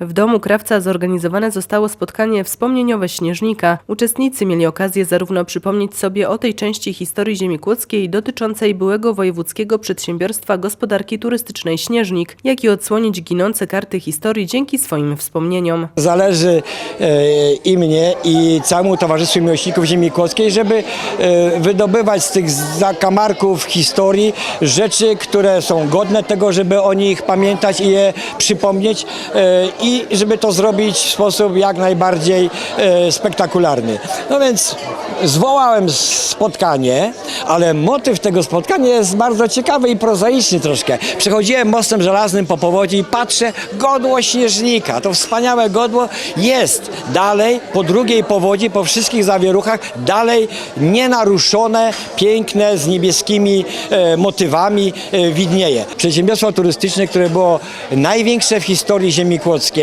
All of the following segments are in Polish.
W domu krawca zorganizowane zostało spotkanie wspomnieniowe Śnieżnika. Uczestnicy mieli okazję zarówno przypomnieć sobie o tej części historii ziemi kłodzkiej dotyczącej byłego wojewódzkiego przedsiębiorstwa gospodarki turystycznej Śnieżnik, jak i odsłonić ginące karty historii dzięki swoim wspomnieniom. Zależy e, i mnie, i całemu Towarzystwu Miłośników Ziemi Kłodzkiej, żeby e, wydobywać z tych zakamarków historii rzeczy, które są godne tego, żeby o nich pamiętać i je przypomnieć e, i żeby to zrobić w sposób jak najbardziej e, spektakularny. No więc zwołałem spotkanie, ale motyw tego spotkania jest bardzo ciekawy i prozaiczny troszkę. Przechodziłem mostem żelaznym po powodzi i patrzę, godło śnieżnika, to wspaniałe godło jest dalej po drugiej powodzi, po wszystkich zawieruchach, dalej nienaruszone, piękne, z niebieskimi e, motywami e, widnieje. Przedsiębiorstwo turystyczne, które było największe w historii ziemi kłodzkiej,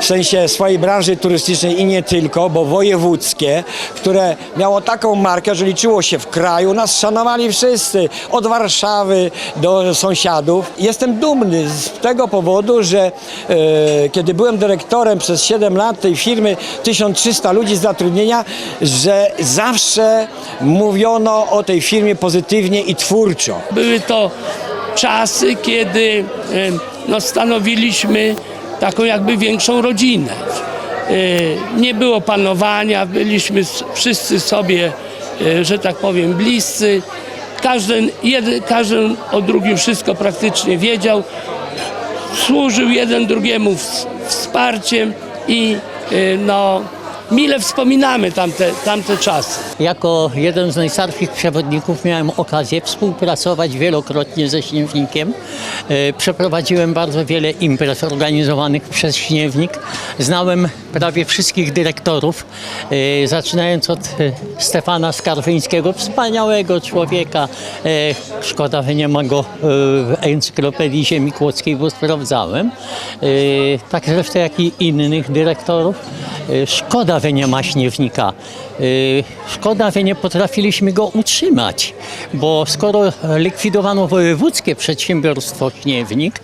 w sensie swojej branży turystycznej i nie tylko, bo wojewódzkie, które miało taką markę, że liczyło się w kraju, nas szanowali wszyscy, od Warszawy do sąsiadów. Jestem dumny z tego powodu, że e, kiedy byłem dyrektorem przez 7 lat tej firmy, 1300 ludzi zatrudnienia, że zawsze mówiono o tej firmie pozytywnie i twórczo. Były to czasy, kiedy e, no, stanowiliśmy taką jakby większą rodzinę. E, Nie było panowania, byliśmy wszyscy sobie, e, że tak powiem, bliscy. Każdy, jeden, każdy o drugim wszystko praktycznie wiedział. Służył jeden drugiemu ws- wsparciem i e, no, mile wspominamy tamte, tamte czasy. Jako jeden z najstarszych przewodników miałem okazję współpracować wielokrotnie ze Śniewnikiem. E, Przeprowadziłem bardzo wiele imprez organizowanych przez Śniewnik. Znałem prawie wszystkich dyrektorów, e, zaczynając od e, Stefana Skarżyńskiego, wspaniałego człowieka. Szkoda, że nie ma go w encyklopedii ziemi kłodzkiej, bo sprawdzałem. Tak zresztą jak i innych dyrektorów. E, Szkoda, że nie ma Śniewnika. Y, Szkoda, że nie potrafiliśmy go utrzymać, bo skoro likwidowano wojewódzkie przedsiębiorstwo Śniewnik,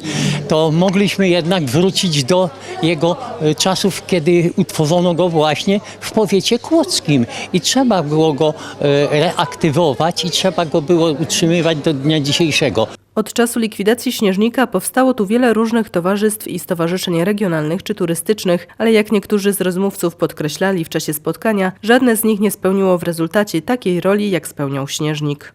to mogliśmy jednak wrócić do jego y, czasów, kiedy utworzono go właśnie w powiecie kłodzkim i trzeba było go reaktywować i trzeba go było utrzymywać do dnia dzisiejszego. Od czasu likwidacji Śnieżnika powstało tu wiele różnych towarzystw i stowarzyszeń regionalnych czy turystycznych, ale jak niektórzy z rozmówców podkreślali w czasie spotkania, żadne z nich nie spełniło w rezultacie takiej roli, jak spełniał Śnieżnik.